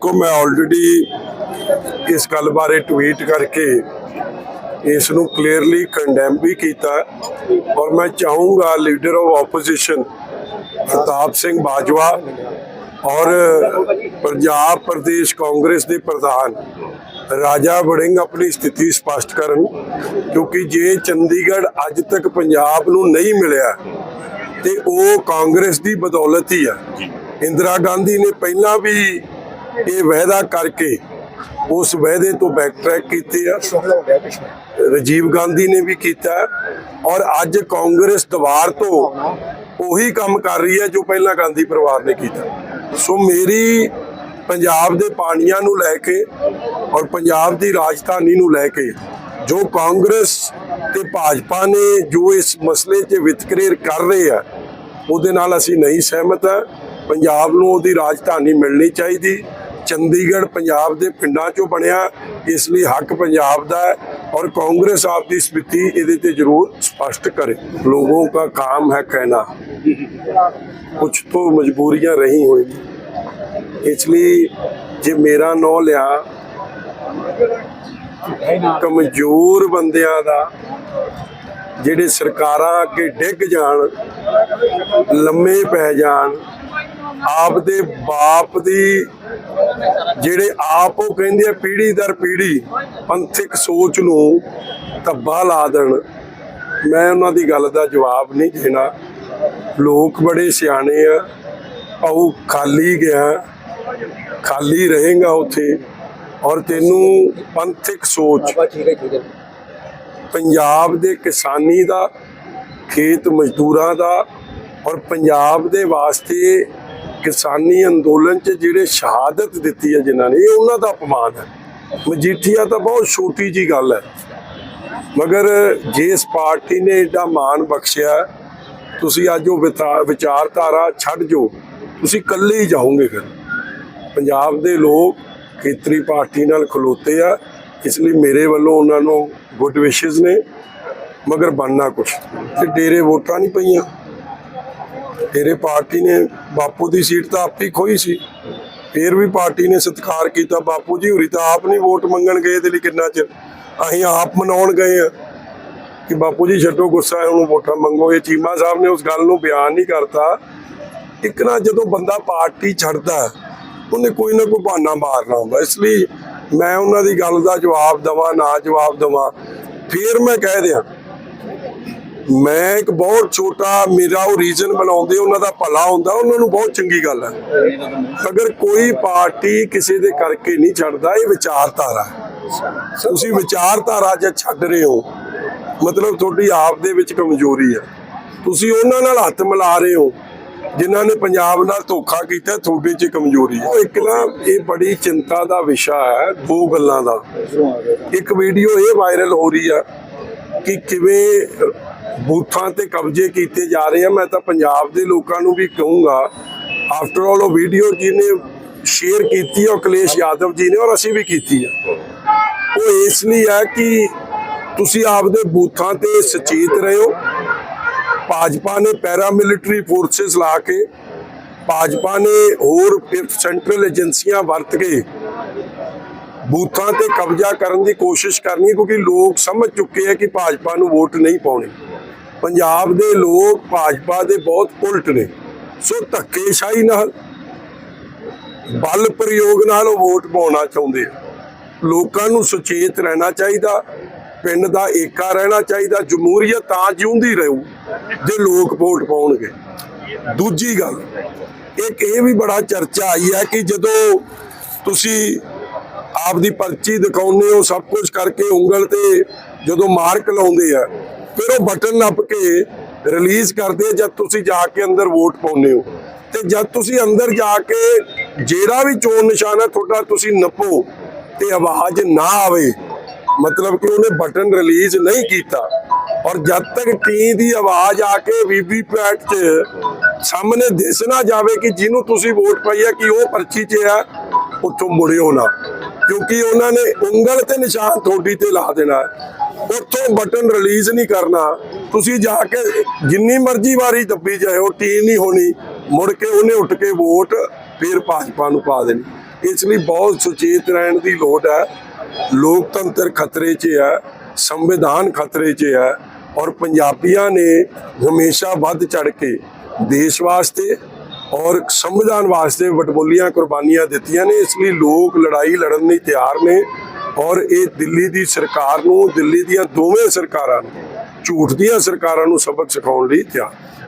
ਕੋ ਮੈਂ ਆਲਰੇਡੀ ਇਸ ਗੱਲ ਬਾਰੇ ਟਵੀਟ ਕਰਕੇ ਇਸ ਨੂੰ ਕਲੀਅਰਲੀ ਕੰਡੈਮ ਵੀ ਕੀਤਾ ਔਰ ਮੈਂ ਚਾਹੂੰਗਾ leader of opposition Partap Singh Bajwa ਔਰ ਪੰਜਾਬ ਪ੍ਰਦੇਸ਼ ਕਾਂਗਰਸ ਦੇ ਪ੍ਰਧਾਨ ਰਾਜਾ ਵੜਿੰਗ ਆਪਣੀ ਸਥਿਤੀ ਸਪਸ਼ਟ ਕਰਨ, ਕਿਉਂਕਿ ਜੇ ਚੰਡੀਗੜ੍ਹ ਅੱਜ ਤੱਕ ਪੰਜਾਬ ਨੂੰ ਨਹੀਂ ਮਿਲਿਆ ਤੇ ਉਹ ਕਾਂਗਰਸ ਦੀ ਬਦੌਲਤ ਹੀ ਆ। ਇੰਦਰਾ ਗਾਂਧੀ ਨੇ ਪਹਿਲਾਂ ਵੀ ਇਹ ਵਾਅਦਾ ਕਰਕੇ ਉਸ ਵਾਅਦੇ ਤੋਂ ਬੈਕ ਟਰੈਕ ਕੀਤੇ ਆ। ਰਾਜੀਵ ਗਾਂਧੀ ਨੇ ਵੀ ਕੀਤਾ ਔਰ ਅੱਜ ਕਾਂਗਰਸ ਦੀਵਾਰ ਤੋਂ ਉਹੀ ਕੰਮ ਕਰ ਰਹੀ ਹੈ ਜੋ ਪਹਿਲਾਂ ਗਾਂਧੀ ਪਰਿਵਾਰ ਨੇ ਕੀਤਾ। ਸੋ ਮੇਰੀ ਪੰਜਾਬ ਦੇ ਪਾਣੀਆਂ ਨੂੰ ਲੈ ਕੇ ਔਰ ਪੰਜਾਬ ਦੀ ਰਾਜਧਾਨੀ ਨੂੰ ਲੈ ਕੇ ਜੋ ਕਾਂਗਰਸ ਤੇ ਭਾਜਪਾ ਨੇ ਜੋ ਇਸ ਮਸਲੇ 'ਚ ਵਿਤਕਰੇ ਕਰ ਰਹੇ ਆ, ਉਹਦੇ ਨਾਲ ਅਸੀਂ ਨਹੀਂ ਸਹਿਮਤ ਹੈ ਪੰਜਾਬ ਨੂੰ ਉਹਦੀ ਰਾਜਧਾਨੀ ਮਿਲਣੀ ਚਾਹੀਦੀ। ਚੰਡੀਗੜ੍ਹ ਪੰਜਾਬ ਦੇ ਪਿੰਡਾਂ 'ਚੋਂ ਬਣਿਆ ਇਸ ਲਈ ਹੱਕ ਪੰਜਾਬ ਦਾ ਹੈ ਔਰ ਕਾਂਗਰਸ ਆਪਦੀ ਸਥਿਤੀ ਇਹਦੇ ਤੇ ਜ਼ਰੂਰ ਸਪਸ਼ਟ ਕਰੇ ਲੋਗੋं का काम है कहना ਕੁਝ ਤੋਂ ਮਜਬੂਰੀਆਂ ਰਹੀ ਹੋਈ ਇਸ ਲਈ ਜੇ ਮੇਰਾ ਨਾਂ ਲਿਆ ਕਮਜ਼ੋਰ ਬੰਦਿਆਂ ਦਾ ਜਿਹੜੇ ਸਰਕਾਰਾਂ ਅੱਗੇ ਡਿੱਗ ਜਾਣ ਲੰਮੇ ਪੈ ਜਾਣ ਆਪ ਦੇ ਬਾਪ ਦੀ ਜਿਹੜੇ ਆਪ ਉਹ ਕਹਿੰਦੇ ਆ ਪੀੜੀ ਦਰ ਪੀੜੀ ਪੰਥਿਕ ਸੋਚ ਨੂੰ ਧੱਬਾ ਲਾ ਦੇਣ ਮੈਂ ਉਹਨਾਂ ਦੀ ਗੱਲ ਦਾ ਜਵਾਬ ਨਹੀਂ ਦੇਣਾ। ਲੋਕ ਬੜੇ ਸਿਆਣੇ ਆ ਆਉ ਖਾਲੀ ਗਿਆ ਖਾਲੀ ਰਹੇਗਾ ਉੱਥੇ। ਔਰ ਤੈਨੂੰ ਪੰਥਿਕ ਸੋਚ ਪੰਜਾਬ ਦੇ ਕਿਸਾਨੀ ਦਾ ਖੇਤ ਮਜ਼ਦੂਰਾਂ ਦਾ ਔਰ ਪੰਜਾਬ ਦੇ ਵਾਸਤੇ ਕਿਸਾਨੀ ਅੰਦੋਲਨ 'ਚ ਜਿਹੜੇ ਸ਼ਹਾਦਤ ਦਿੱਤੀ ਹੈ ਜਿਨ੍ਹਾਂ ਨੇ, ਇਹ ਉਹਨਾਂ ਦਾ ਅਪਮਾਨ ਹੈ। ਮਜੀਠੀਆ ਤਾਂ ਬਹੁਤ ਛੋਟੀ ਜੀ ਗੱਲ ਹੈ। ਮਗਰ ਜਿਸ ਪਾਰਟੀ ਨੇ ਏਡਾ ਮਾਣ ਬਖਸ਼ਿਆ, ਤੁਸੀਂ ਅੱਜ ਉਹ ਵਿਤਾ- ਵਿਚਾਰਧਾਰਾ ਛੱਡ ਜੋ, ਤੁਸੀਂ ਇਕੱਲੇ ਹੀ ਜਾਓਗੇ ਫਿਰ। ਪੰਜਾਬ ਦੇ ਲੋਕ ਖੇਤਰੀ ਪਾਰਟੀ ਨਾਲ ਖਲੋਤੇ ਆ, ਇਸ ਲਈ ਮੇਰੇ ਵੱਲੋਂ ਉਹਨਾਂ ਨੂੰ ਗੁੱਡ ਵਿਸ਼ੇਸ ਨੇ, ਮਗਰ ਬਣਨਾ ਕੁਛ। ਤੇ ਡੇਰੇ ਵੋਟਾਂ ਨਹੀਂ ਪਈਆਂ। ਡੇਰੇ ਪਾਰਟੀ ਨੇ ਬਾਪੂ ਦੀ ਸੀਟ ਤਾਂ ਆਪੀ ਖੋਈ ਸੀ। ਫੇਰ ਵੀ ਪਾਰਟੀ ਨੇ ਸਤਿਕਾਰ ਕੀਤਾ ਬਾਪੂ ਜੀ ਹੁਰੀ ਤਾਂ ਆਪ ਨਹੀਂ ਵੋਟ ਮੰਗਣ ਗਏ ਤੇ ਲਈ ਕਿੰਨਾ ਚਿਰ। ਅਸੀਂ ਆਪ ਮਨਾਉਣ ਗਏ ਆ ਕਿ ਬਾਪੂ ਜੀ ਛੱਡੋ ਗੁੱਸਾ ਹੁਣ ਵੋਟਾਂ ਮੰਗੋ। ਇਹ ਚੀਮਾ ਸਾਹਿਬ ਨੇ ਉਸ ਗੱਲ ਨੂੰ ਬਿਆਨ ਨਹੀਂ ਕਰਤਾ। ਇੱਕ ਨਾ ਜਦੋਂ ਬੰਦਾ ਪਾਰਟੀ ਛੱਡਦਾ, ਉਹਨੇ ਕੋਈ ਨਾ ਕੋਈ ਬਹਾਨਾ ਮਾਰਨਾ ਹੁੰਦਾ। ਇਸ ਲਈ ਮੈਂ ਉਹਨਾਂ ਦੀ ਗੱਲ ਦਾ ਜਵਾਬ ਦਵਾਂ, ਨਾ ਜਵਾਬ ਦਵਾਂ। ਫੇਰ ਮੈਂ ਕਹਿ ਦਿਆਂ ਮੈਂ ਇੱਕ ਬਹੁਤ ਛੋਟਾ ਮੇਰਾ ਉਹ ਰੀਜ਼ਨ ਬਣਾਉਂਦੇ, ਉਹਨਾਂ ਦਾ ਭਲਾ ਹੁੰਦਾ, ਉਹਨਾਂ ਨੂੰ ਬਹੁਤ ਚੰਗੀ ਗੱਲ ਹੈ। ਅਗਰ ਕੋਈ ਪਾਰਟੀ ਕਿਸੇ ਦੇ ਕਰਕੇ ਨਹੀਂ ਛੱਡਦਾ, ਇਹ ਵਿਚਾਰਧਾਰਾ ਤੁਸੀਂ ਵਿਚਾਰਧਾਰਾ ਜੇ ਛੱਡ ਰਹੇ ਹੋ, ਮਤਲਬ ਤੁਹਾਡੀ ਆਪ ਦੇ ਵਿੱਚ ਕਮਜ਼ੋਰੀ ਹੈ। ਤੁਸੀਂ ਉਹਨਾਂ ਨਾਲ ਹੱਥ ਮਿਲਾ ਰਹੇ ਹੋ, ਜਿਨ੍ਹਾਂ ਨੇ ਪੰਜਾਬ ਨਾਲ ਧੋਖਾ ਕੀਤਾ, ਤੁਹਾਡੇ 'ਚ ਕਮਜ਼ੋਰੀ ਹੈ। ਇੱਕ ਨਾ, ਇਹ ਬੜੀ ਚਿੰਤਾ ਦਾ ਵਿਸ਼ਾ ਹੈ, ਦੋ ਗੱਲਾਂ ਦਾ। ਇੱਕ ਵੀਡੀਓ ਇਹ ਵਾਇਰਲ ਹੋ ਰਹੀ ਆ ਕਿ ਕਿਵੇਂ ਬੂਥਾਂ ਤੇ ਕਬਜ਼ੇ ਕੀਤੇ ਜਾ ਰਹੇ ਆ। ਮੈਂ ਤਾਂ ਪੰਜਾਬ ਦੇ ਲੋਕਾਂ ਨੂੰ ਵੀ ਕਹੂੰਗਾ ਆਫਟਰ ਆਲ ਉਹ ਵੀਡੀਓ ਜਿਹਨੇ ਸ਼ੇਅਰ ਕੀਤੀ ਉਹ ਅਖਿਲੇਸ਼ ਯਾਦਵ ਜੀ ਨੇ ਔਰ ਅਸੀਂ ਵੀ ਕੀਤੀ ਆ। ਉਹ ਇਸ ਲਈ ਹੈ ਕਿ ਤੁਸੀਂ ਆਪਦੇ ਬੂਥਾਂ ਤੇ ਸੁਚੇਤ ਰਹੋ। ਭਾਜਪਾ ਨੇ ਪੈਰਾ ਮਿਲਟਰੀ ਫੋਰਸਸ ਲਾ ਕੇ, ਭਾਜਪਾ ਨੇ ਹੋਰ ਸੈਂਟਰਲ ਏਜੰਸੀਆਂ ਵਰਤ ਕੇ ਬੂਥਾਂ ਤੇ ਕਬਜ਼ਾ ਕਰਨ ਦੀ ਕੋਸ਼ਿਸ਼ ਕਰਨੀ, ਕਿਉਂਕਿ ਲੋਕ ਸਮਝ ਚੁੱਕੇ ਆ ਕਿ ਭਾਜਪਾ ਨੂੰ ਵੋਟ ਨਹੀਂ ਪਾਉਣੀ। ਪੰਜਾਬ ਦੇ ਲੋਕ ਭਾਜਪਾ ਦੇ ਬਹੁਤ ਉਲਟ ਨੇ। ਸੋ ਧੱਕੇਸ਼ਾਹੀ ਨਾਲ, ਬਲ ਪ੍ਰਯੋਗ ਨਾਲ ਉਹ ਵੋਟ ਪਾਉਣਾ ਚਾਹੁੰਦੇ ਆ। ਲੋਕਾਂ ਨੂੰ ਸੁਚੇਤ ਰਹਿਣਾ ਚਾਹੀਦਾ, ਪਿੰਡ ਦਾ ਏਕਾ ਰਹਿਣਾ ਚਾਹੀਦਾ, ਜਮਹੂਰੀਅਤ ਤਾਂ ਜਿਉਂਦੀ ਰਹੂ, ਜੇ ਲੋਕ ਵੋਟ ਪਾਉਣਗੇ। ਦੂਜੀ ਗੱਲ, ਇੱਕ ਇਹ ਵੀ ਬੜਾ ਚਰਚਾ ਆਈ ਹੈ ਕਿ ਜਦੋਂ ਤੁਸੀਂ ਆਪਦੀ ਪਰਚੀ ਦਿਖਾਉਂਦੇ ਹੋ, ਸਭ ਕੁਝ ਕਰਕੇ ਉਂਗਲ ਤੇ ਜਦੋਂ ਮਾਰਕ ਲਾਉਂਦੇ ਆ ਫਿਰ ਉਹ ਬਟਨ ਨੱਪ ਕੇ ਰਿਲੀਜ਼ ਕਰਦੇ ਆ ਜਦ ਤੁਸੀਂ ਜਾ ਕੇ ਅੰਦਰ ਵੋਟ ਪਾਉਂਦੇ ਹੋ। ਤੇ ਜਦ ਤੁਸੀਂ ਅੰਦਰ ਜਾ ਕੇ ਜਿਹੜਾ ਵੀ ਚੋਣ ਨਿਸ਼ਾਨ ਤੁਹਾਡਾ ਤੁਸੀਂ ਨੱਪੋ ਤੇ ਆਵਾਜ਼ ਨਾ ਆਵੇ, ਮਤਲਬ ਕਿ ਉਹਨੇ ਬਟਨ ਰਿਲੀਜ਼ ਨਹੀਂ ਕੀਤਾ। ਔਰ ਜਦ ਤੱਕ ਟੀ ਦੀ ਆਵਾਜ਼ ਆ ਕੇ ਵੀਵੀ ਪੈਟ 'ਚ ਸਾਹਮਣੇ ਦਿਸ ਨਾ ਜਾਵੇ ਕਿ ਜਿਹਨੂੰ ਤੁਸੀਂ ਵੋਟ ਪਾਈ ਹੈ ਕਿ ਉਹ ਪਰਚੀ 'ਚ ਆ, ਉੱਥੋਂ ਮੁੜਿਓ ਨਾ। ਕਿਉਂਕਿ ਉਹਨਾਂ ਨੇ ਉਂਗਲ ਤੇ ਨਿਸ਼ਾਨ ਤੁਹਾਡੀ ਤੇ ਲਾ ਦੇਣਾ ਉੱਥੋਂ ਬਟਨ ਰਿਲੀਜ਼ ਨਹੀਂ ਕਰਨਾ। ਤੁਸੀਂ ਜਾ ਕੇ ਜਿੰਨੀ ਮਰਜ਼ੀ ਵਾਰੀ ਦੱਬੀ ਜਾਓ ਟੀ ਨਹੀਂ ਹੋਣੀ। ਮੁੜ ਕੇ ਉਹਨੇ ਉੱਠ ਕੇ ਵੋਟ ਫਿਰ ਭਾਜਪਾ ਨੂੰ ਪਾ ਦੇਣੀ। ਇਸ ਲਈ ਬਹੁਤ ਸੁਚੇਤ ਰਹਿਣ ਦੀ ਲੋੜ ਹੈ। ਲੋਕਤੰਤਰ ਖਤਰੇ 'ਚ ਹੈ, ਸੰਵਿਧਾਨ ਖਤਰੇ 'ਚ ਹੈ ਔਰ ਪੰਜਾਬੀਆਂ ਨੇ ਹਮੇਸ਼ਾ ਵੱਧ ਚੜ ਕੇ ਦੇਸ਼ ਵਾਸਤੇ ਔਰ ਸੰਵਿਧਾਨ ਵਾਸਤੇ ਵਟਬੋਲੀਆਂ ਕੁਰਬਾਨੀਆਂ ਦਿੱਤੀਆਂ ਨੇ, ਇਸ ਲਈ ਲੋਕ ਲੜਾਈ ਲੜਨ ਲਈ ਤਿਆਰ ਨੇ ਔਰ ਇਹ ਦਿੱਲੀ ਦੀ ਸਰਕਾਰ ਨੂੰ, ਦਿੱਲੀ ਦੀਆਂ ਦੋਵੇਂ ਸਰਕਾਰਾਂ ਨੂੰ, ਝੂਠ ਦੀਆਂ ਸਰਕਾਰਾਂ ਨੂੰ ਸਬਕ ਸਿਖਾਉਣ ਲਈ ਤਿਆਰ